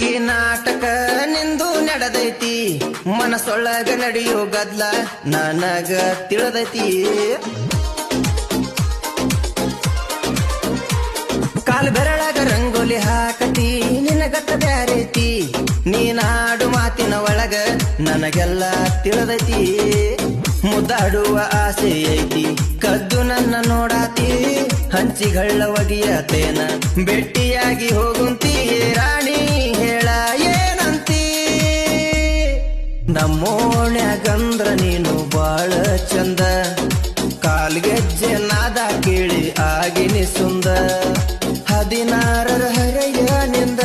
ಹುಡುಗಿ ನಾಟಕ ನಿಂದು ನಡೆದೈತಿ. ಮನಸೊಳಗ ನಡೆಯೋ ಗದ್ಲ ನನಗ ತಿಳಿದೈತಿ. ಕಾಲ್ ಬೆರಳಾಗ ರಂಗೋಲಿ ಹಾಕತಿ, ನಿನಗತ್ತ ಬ್ಯಾರೈತಿ ನೀನಾಡು ಮಾತಿನ ಒಳಗ ನನಗೆಲ್ಲ ತಿಳಿದೈತಿ. ಮುದ್ದಾಡುವ ಆಸೆ ಐತಿ, ಕದ್ದು ನನ್ನ ನೋಡಾತಿ. ಹಂಚಿಗಳ್ಳ ಒಗಿಯತೇನ ಭೇಟಿಯಾಗಿ ಹೋಗುಂತಿ ನಮ್ಮೋಣ್ಯಾಗಂದ್ರ ನೀನು ಬಾಳ ಚಂದ. ಕಾಲ್ಗೆಜ್ಜೆ ನಾದ ಕೇಳಿ ಆಗಿನಿ ಸುಂದ. ಹದಿನಾರರ ಹರೆಯ ನಿಂದ.